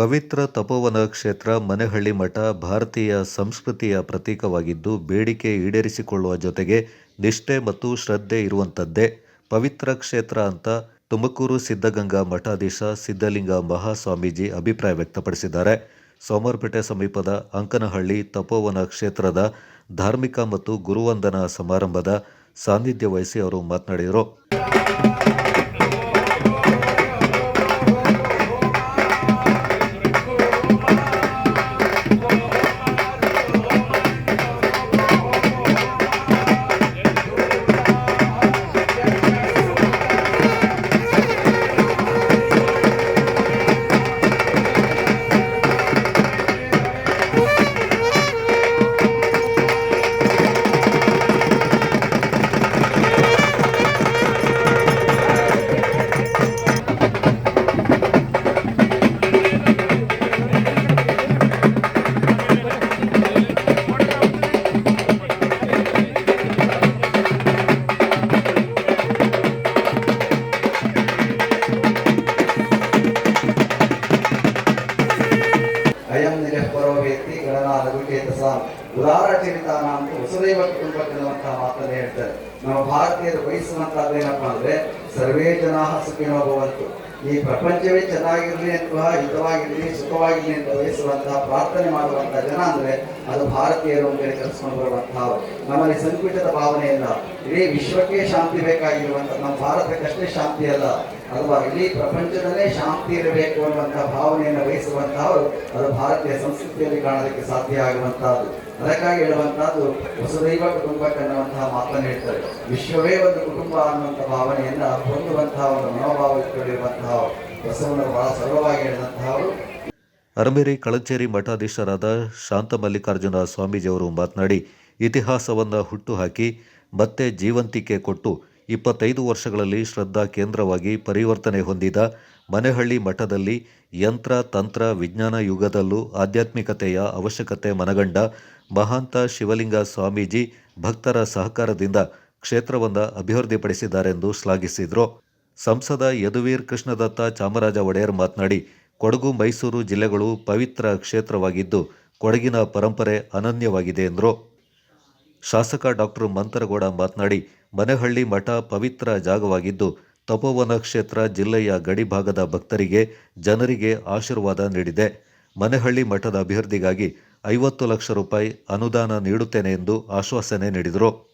ಪವಿತ್ರ ತಪೋವನ ಕ್ಷೇತ್ರ ಮನೆಹಳ್ಳಿ ಮಠ ಭಾರತೀಯ ಸಂಸ್ಕೃತಿಯ ಪ್ರತೀಕವಾಗಿದ್ದು, ಬೇಡಿಕೆ ಈಡೇರಿಸಿಕೊಳ್ಳುವ ಜೊತೆಗೆ ನಿಷ್ಠೆ ಮತ್ತು ಶ್ರದ್ಧೆ ಇರುವಂಥದ್ದೇ. ಪವಿತ್ರ ಕ್ಷೇತ್ರ ಅಂತ ತುಮಕೂರು ಸಿದ್ಧಗಂಗಾ ಮಠಾಧೀಶ ಸಿದ್ಧಲಿಂಗ ಮಹಾಸ್ವಾಮೀಜಿ ಅಭಿಪ್ರಾಯ ವ್ಯಕ್ತಪಡಿಸಿದ್ದಾರೆ. ಸೋಮವಾರಪೇಟೆ ಸಮೀಪದ ಅಂಕನಹಳ್ಳಿ ತಪೋವನ ಕ್ಷೇತ್ರದ ಧಾರ್ಮಿಕ ಮತ್ತು ಗುರುವಂದನ ಸಮಾರಂಭದ ಸಾನ್ನಿಧ್ಯ ವಹಿಸಿ ಅವರು ಮಾತನಾಡಿದರು. ವಿಕೇತಸ ಉದಾರ ಅಂತ ವಸುದೈವ ಕುಟುಂಬಕ್ಕಿರುವಂತಹ ಮಾತನ್ನೇ ಹೇಳ್ತಾರೆ ನಮ್ಮ ಭಾರತೀಯರು ಬಯಸುವಂತಹದ್ದೇನಪ್ಪ ಅಂದ್ರೆ, ಸರ್ವೇ ಜನ ಸುಖಿನೋ ಭವಂತು. ಈ ಪ್ರಪಂಚವೇ ಚೆನ್ನಾಗಿರ್ಲಿ ಅಥವಾ ಹಿತವಾಗಿರ್ಲಿ, ಸುಖವಾಗಿರಲಿ ಅಂತ ಬಯಸುವಂತಹ ಪ್ರಾರ್ಥನೆ ಮಾಡುವಂತಹ ಜನ ಅಂದ್ರೆ, ಅದು ಭಾರತೀಯರು ಅಂತೇಳಿ ಕರೆಸ್ಕೊಂಡು ಬರುವಂತಹ ನಮ್ಮಲ್ಲಿ ಸಂಕುಚಿತ ಭಾವನೆ ಇಲ್ಲ. ಇಡೀ ವಿಶ್ವಕ್ಕೆ ಶಾಂತಿ ಬೇಕಾಗಿರುವಂತಹ ನಮ್ಮ ಭಾರತಕ್ಕಷ್ಟೇ ಶಾಂತಿ ಅಲ್ಲ. ಅಥವಾ ಇಡೀ ಪ್ರಪಂಚದಲ್ಲೇ ಶಾಂತಿ ಇರಬೇಕು ಅನ್ನುವಂತಹ ಭಾವನೆಯನ್ನು ವಹಿಸುವಂತಹವರು ಅದು ಭಾರತೀಯ ಸಂಸ್ಕೃತಿಯಲ್ಲಿ ಕಾಣೋದಕ್ಕೆ ಸಾಧ್ಯ ಆಗುವಂತಹದ್ದು ಅದಕ್ಕಾಗಿ ಹೇಳುವಂತಹದ್ದು ವಸುದೈವ ಕುಟುಂಬಕ್ಕೆ ಅನ್ನುವಂತಹ ಮಾತನ್ನು ಹೇಳ್ತಾರೆ. ವಿಶ್ವವೇ ಒಂದು ಕುಟುಂಬ ಅನ್ನುವಂಥ ಭಾವನೆಯನ್ನು ಹೊಂದುವಂತಹ ಒಂದು ಮನೋಭಾವ ಇಟ್ಟುಕೊಂಡಿರುವಂತಹ ಬಸವಣ್ಣರು ಬಹಳ ಸರಳವಾಗಿ ಹೇಳಿದಂತಹವರು ಅರಮೇರಿ ಕಳಚೇರಿ ಮಠಾಧೀಶರಾದ ಶಾಂತ ಮಲ್ಲಿಕಾರ್ಜುನ ಸ್ವಾಮೀಜಿಯವರು ಮಾತನಾಡಿ, ಇತಿಹಾಸವನ್ನು ಹುಟ್ಟುಹಾಕಿ ಮತ್ತೆ ಜೀವಂತಿಕೆ ಕೊಟ್ಟು ಇಪ್ಪತ್ತೈದು ವರ್ಷಗಳಲ್ಲಿ ಶ್ರದ್ಧಾ ಕೇಂದ್ರವಾಗಿ ಪರಿವರ್ತನೆ ಹೊಂದಿದ ಮನೆಹಳ್ಳಿ ಮಠದಲ್ಲಿ ಯಂತ್ರ, ತಂತ್ರ, ವಿಜ್ಞಾನ ಯುಗದಲ್ಲೂ ಆಧ್ಯಾತ್ಮಿಕತೆಯ ಅವಶ್ಯಕತೆ ಮನಗಂಡ ಮಹಾಂತ ಶಿವಲಿಂಗ ಸ್ವಾಮೀಜಿ ಭಕ್ತರ ಸಹಕಾರದಿಂದ ಕ್ಷೇತ್ರವನ್ನು ಅಭಿವೃದ್ಧಿಪಡಿಸಿದ್ದಾರೆಂದು ಶ್ಲಾಘಿಸಿದರು. ಸಂಸದ ಯದುವೀರ್ ಕೃಷ್ಣದತ್ತ ಚಾಮರಾಜ ಒಡೆಯರ್ ಮಾತನಾಡಿ, ಕೊಡಗು, ಮೈಸೂರು ಜಿಲ್ಲೆಗಳು ಪವಿತ್ರ ಕ್ಷೇತ್ರವಾಗಿದ್ದು ಕೊಡಗಿನ ಪರಂಪರೆ ಅನನ್ಯವಾಗಿದೆ ಎಂದರು. ಶಾಸಕ ಡಾಕ್ಟರ್ ಮಂತರಗೌಡ ಮಾತನಾಡಿ, ಮನೆಹಳ್ಳಿ ಮಠ ಪವಿತ್ರ ಜಾಗವಾಗಿದ್ದು, ತಪೋವನ ಕ್ಷೇತ್ರ ಜಿಲ್ಲೆಯ ಗಡಿಭಾಗದ ಭಕ್ತರಿಗೆ ಜನರಿಗೆ ಆಶೀರ್ವಾದ ನೀಡಿದೆ. ಮನೆಹಳ್ಳಿ ಮಠದ ಅಭಿವೃದ್ಧಿಗಾಗಿ ಐವತ್ತು ಲಕ್ಷ ರೂಪಾಯಿ ಅನುದಾನ ನೀಡುತ್ತೇನೆ ಎಂದು ಆಶ್ವಾಸನೆ ನೀಡಿದರು.